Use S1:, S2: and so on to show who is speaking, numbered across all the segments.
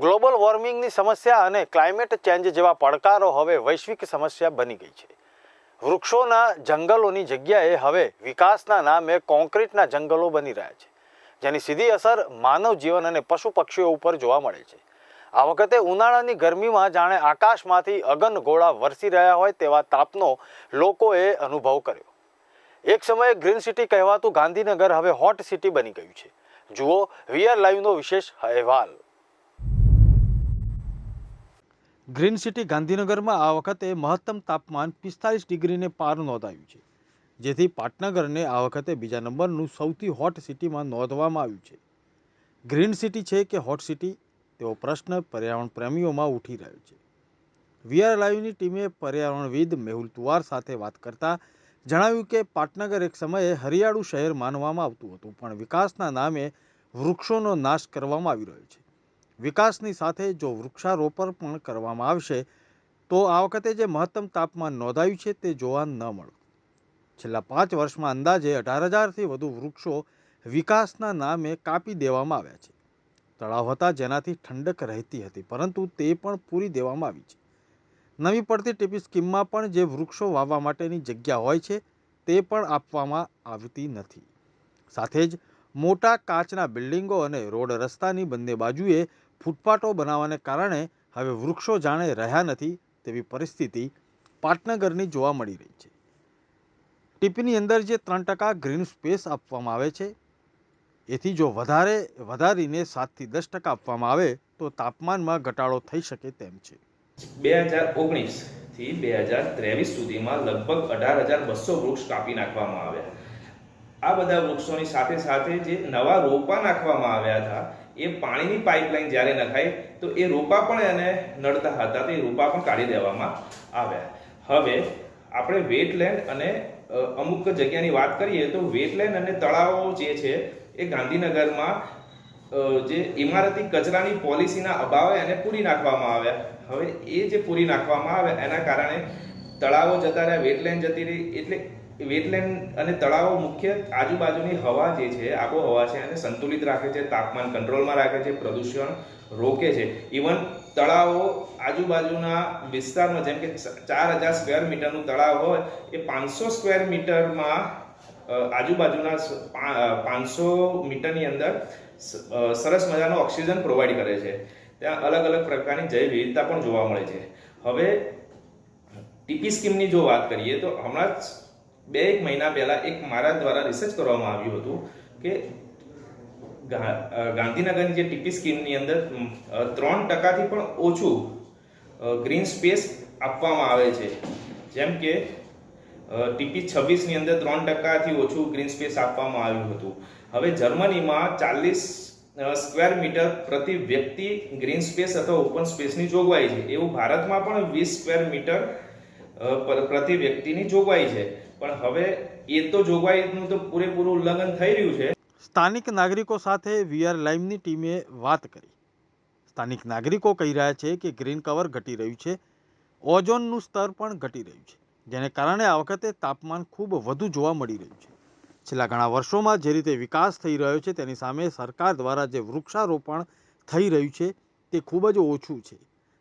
S1: Global વોર્મિંગની સમસ્યા અને climate change જેવા પડકારો હવે વૈશ્વિક સમસ્યા બની ગઈ છે. વૃક્ષોના જંગલોની જગ્યાએ હવે વિકાસના નામે કોન્ક્રીટના જંગલો બની રહ્યા છે, જેની સીધી અસર માનવ જીવન અને પશુ પક્ષીઓ ઉપર જોવા મળે છે. આ વખતે ઉનાળાની ગરમીમાં જાણે આકાશમાંથી અગન ગોળા વરસી રહ્યા હોય તેવા તાપનો લોકોએ અનુભવ કર્યો. એક સમયે ગ્રીન સિટી કહેવાતું ગાંધીનગર હવે હોટ સિટી બની ગયું છે. જુઓ વીઆર લાઈવનો વિશેષ અહેવાલ. ગ્રીન સિટી ગાંધીનગરમાં આ વખતે મહત્તમ તાપમાન પિસ્તાલીસ ડિગ્રીને પાર નોંધાયું છે. જેથી પાટનગરને આ વખતે બીજા નંબરનું સૌથી હોટ સિટીમાં નોંધવામાં આવ્યું છે. ગ્રીન સિટી છે કે હોટ સિટી? તેવો પ્રશ્ન પર્યાવરણ પ્રેમીઓમાં ઉઠી રહ્યો છે. વીઆર લાઈવની ટીમે પર્યાવરણવિદ મેહુલ તુવાર સાથે વાત કરતા જણાવ્યું કે પાટનગર એક સમયે હરિયાળું શહેર માનવામાં આવતું હતું, પણ વિકાસના નામે વૃક્ષોનો નાશ કરવામાં આવી રહ્યો છે. વિકાસની સાથે જો વૃક્ષારોપણ પણ કરવામાં આવશે, તો આ વખતે જે મહત્તમ તાપમાન નોંધાયું છે તે જોવા ન મળે છેલ્લા પાંચ વર્ષમાં અંદાજે અઢાર હજારથી વધુ વૃક્ષો વિકાસના નામે કાપી દેવામાં આવ્યા છે. તળાવ હતા જેનાથી ઠંડક રહેતી હતી, પરંતુ તે પણ પૂરી દેવામાં આવી છે. નવી પડતી ટીપી સ્કીમમાં પણ જે વૃક્ષો વાવવા માટેની જગ્યા હોય છે, તે પણ આપવામાં આવતી નથી. સાથે જ મોટા કાચના બિલ્ડિંગો અને રોડ રસ્તાની બંને બાજુએ ફૂટપાથો બનાવવાને કારણે હવે વૃક્ષો જાણે રહ્યા નથી તેવી પરિસ્થિતિ પાટનગરની જોવા મળી રહી છે. ટીપીની અંદર જે ત્રણ ટકા ગ્રીન સ્પેસ આપવામાં આવે છે, એથી જો વધારે, વધારીને સાતથી દસ ટકા આપવામાં આવે, તો તાપમાનમાં ઘટાડો થઈ શકે તેમ છે.
S2: બે હજાર ઓગણીસથી બે હજાર ત્રેવીસ સુધીમાં લગભગ અઢાર હજાર બસો વૃક્ષ કાપી નાખવામાં આવ્યા. આ બધા વૃક્ષોની સાથે સાથે જે નવા રોપા નાખવામાં આવ્યા હતા, એ પાણીની પાઇપલાઇન જ્યારે નખાય તો એ રોપા પણ એને નડતા હતા, તો એ રોપા પણ કાઢી દેવામાં આવ્યા. હવે આપણે વેટલેન્ડ અને અમુક જગ્યાની વાત કરીએ, તો વેટલેન્ડ અને તળાવો જે છે, એ ગાંધીનગરમાં જે ઇમારતી કચરાની પોલિસીના અભાવે એને પૂરી નાખવામાં આવ્યા. હવે એ જે પૂરી નાખવામાં આવે, એના કારણે તળાવો જતા રહ્યા વેટલેન્ડ જતી રહી, એટલે વેટલેન્ડ અને તળાવો મુખ્ય આજુબાજુની હવા જે છે, આબોહવા છે અને સંતુલિત રાખે છે, તાપમાન કંટ્રોલમાં રાખે છે, પ્રદૂષણ રોકે છે. ઇવન તળાવો આજુબાજુના વિસ્તારમાં જેમ કે ચાર હજાર સ્ક્વેર મીટરનું તળાવ હોય, એ પાંચસો સ્ક્વેર મીટરમાં આજુબાજુના પાંચસો મીટરની અંદર સરસ મજાનો ઓક્સિજન પ્રોવાઈડ કરે છે. ત્યાં અલગ અલગ પ્રકારની જૈવ વિવિધતા પણ જોવા મળે છે. હવે ટીપી સ્કીમની જો વાત કરીએ તો હમણાં જ બે એક મહિના પહેલા એક મારા દ્વારા રિસર્ચ કરવામાં આવ્યું હતું કે ગાંધીનગરની જે ટીપી સ્કીમની અંદર ત્રણ ટકાથી પણ ઓછું ગ્રીન સ્પેસ આપવામાં આવે છે. જેમ કે ટીપી છવ્વીસની અંદર ત્રણ ટકાથી ઓછું ગ્રીન સ્પેસ આપવામાં આવ્યું હતું. હવે જર્મનીમાં ચાલીસ સ્ક્વેર મીટર પ્રતિ વ્યક્તિ ગ્રીન સ્પેસ અથવા ઓપન સ્પેસની જોગવાઈ છે. એવું ભારતમાં પણ વીસ સ્ક્વેર મીટર પ્રતિ વ્યક્તિની જોગવાઈ છે. પણ હવે એ તો જોગવાઈનું તો પૂરેપૂરું ઉલ્લંઘન થઈ રહ્યું છે.
S1: સ્થાનિક નાગરિકો સાથે વીઆર લાઈવની ટીમે વાત કરી. સ્થાનિક નાગરિકો કહી રહ્યા છે કે ગ્રીન કવર ઘટી રહ્યું છે. ઓઝોનનું સ્તર પણ ઘટી રહ્યું છે, જેને કારણે આ વખતે તાપમાન ખૂબ વધુ જોવા મળી રહ્યું છે. છેલ્લા ઘણા વર્ષોમાં જે રીતે વિકાસ થઈ રહ્યો છે તેની સામે સરકાર દ્વારા જે વૃક્ષારોપણ થઈ રહ્યું છે તે ખૂબ જ ઓછું છે.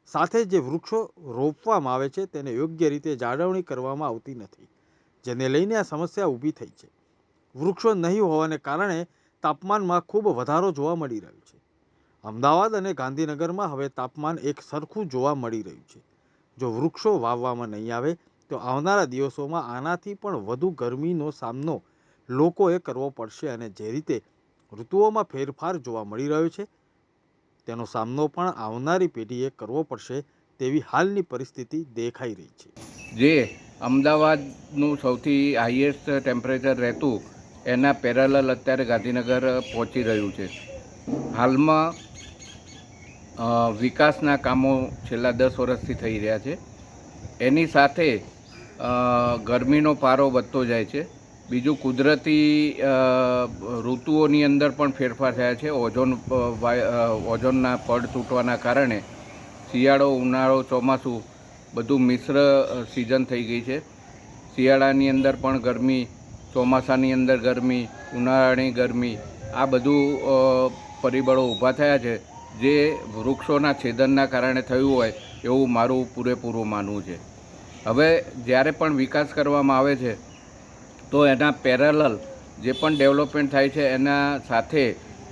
S1: સાથે જે વૃક્ષો રોપવામાં આવે છે તેને યોગ્ય રીતે જાળવણી કરવામાં આવતી નથી. જેને લઈને આ સમસ્યા ઊભી થઈ છે. વૃક્ષો નહીં હોવાને કારણે તાપમાનમાં ખૂબ વધારો જોવા મળી રહ્યો છે. અમદાવાદ અને ગાંધીનગરમાં હવે તાપમાન એક સરખું જોવા મળી રહ્યું છે. જો વૃક્ષો વાવવામાં નહીં આવે, તો આવનારા દિવસોમાં આનાથી પણ વધુ ગરમીનો સામનો લોકોએ કરવો પડશે અને જે રીતે ઋતુઓમાં ફેરફાર જોવા મળી રહ્યો છે, તેનો સામનો પણ આવનારી પેઢીએ કરવો પડશે તેવી હાલની પરિસ્થિતિ દેખાઈ રહી છે.
S3: જે અમદાવાદનું સૌથી હાઈએસ્ટ ટેમ્પરેચર રહેતું એના પેરેલલ અત્યારે ગાંધીનગર પહોંચી રહ્યું છે. હાલમાં વિકાસના કામો છેલ્લા દસ વર્ષથી થઈ રહ્યા છે. એની સાથે ગરમીનો પારો વધતો જાય છે. બીજું કુદરતી ઋતુઓની અંદર પણ ફેરફાર થયા છે. ઓઝોન ઓઝોનના પડ તૂટવાના કારણે શિયાળો, ઉનાળો ચોમાસું બધું મિશ્ર સિઝન થઈ ગઈ છે. શિયાળાની અંદર પણ ગરમી, ચોમાસાની અંદર ગરમી, ઉનાળાની ગરમી, આ બધું પરિબળો ઊભા થયા છે. જે વૃક્ષોના છેદનના કારણે થયું હોય એવું મારું પૂરેપૂરું માનવું છે. હવે જ્યારે પણ વિકાસ કરવામાં આવે છે, તો એના પેરેલલ જે પણ ડેવલપમેન્ટ થાય છે, એના સાથે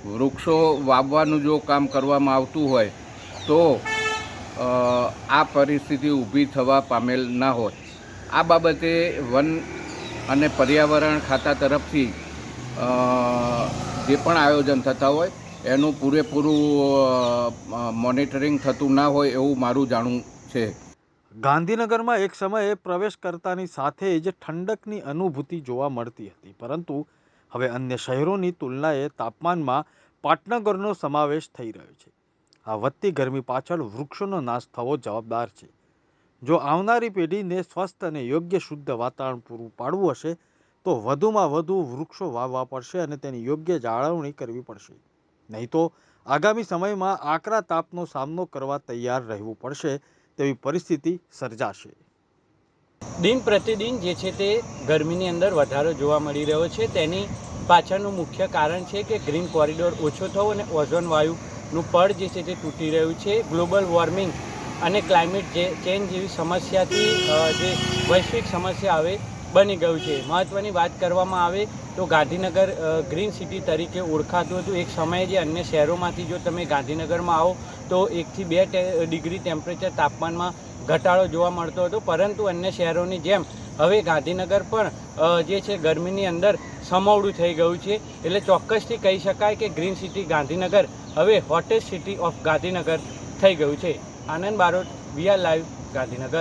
S3: વૃક્ષો વાવવાનું જો કામ કરવામાં આવતું હોય, તો આ પરિસ્થિતિ ઊભી થવા પામેલ ન હોત. આ બાબતે વન અને પર્યાવરણ ખાતા તરફથી જે પણ આયોજન થતા હોય, એનું પૂરેપૂરું મોનિટરિંગ થતું ના હોય એવું મારું જાણવું છે.
S1: ગાંધીનગરમાં એક સમયે પ્રવેશ કરતાની સાથે જ ઠંડકની અનુભૂતિ જોવા મળતી હતી. પરંતુ હવે અન્ય શહેરોની તુલનાએ તાપમાનમાં પાટનગરનો સમાવેશ થઈ રહ્યો છે. આ વધતી ગરમી પાછળ વૃક્ષોનો નાશ થવો જવાબદાર છે. જો આવનારી પેઢીને સ્વસ્થ અને યોગ્ય શુદ્ધ વાતાવરણ પૂરું પાડવું હશે, તો વધુમાં વધુ વૃક્ષો વાવવા પડશે અને તેની યોગ્ય જાળવણી કરવી પડશે. નહીં તો આગામી સમયમાં આકરા તાપનો સામનો કરવા તૈયાર રહેવું પડશે, તેવી પરિસ્થિતિ સર્જાશે.
S4: દિન પ્રતિદિન જે છે તે ગરમીની અંદર વધારો જોવા મળી રહ્યો છે. તેની પાછળનું મુખ્ય કારણ છે કે ગ્રીન કોરિડોર ઓછો થવો અને ઓઝોન વાયુનું પડ જે છે તે તૂટી રહ્યું છે. ગ્લોબલ વોર્મિંગ અને ક્લાઇમેટ ચેન્જ જેવી સમસ્યાથી જે વૈશ્વિક સમસ્યા આવે, બની ગયું છે. મહત્ત્વની વાત કરવામાં આવે તો ગાંધીનગર ગ્રીન સિટી તરીકે ઓળખાતું હતું. એક સમયે જે અન્ય શહેરોમાંથી જો તમે ગાંધીનગરમાં આવો તો એકથી બે ડિગ્રી ટેમ્પરેચર તાપમાનમાં ઘટાડો જોવા મળતો હતો. પરંતુ અન્ય શહેરોની જેમ, હવે ગાંધીનગર પણ જે છે ગરમીની અંદર સમવડું થઈ ગયું છે. એટલે ચોક્કસથી કહી શકાય કે ગ્રીન સિટી ગાંધીનગર હવે હોટેસ્ટ સિટી ઓફ ગાંધીનગર થઈ ગયું છે. Anand Barot V R live Gandhinagar.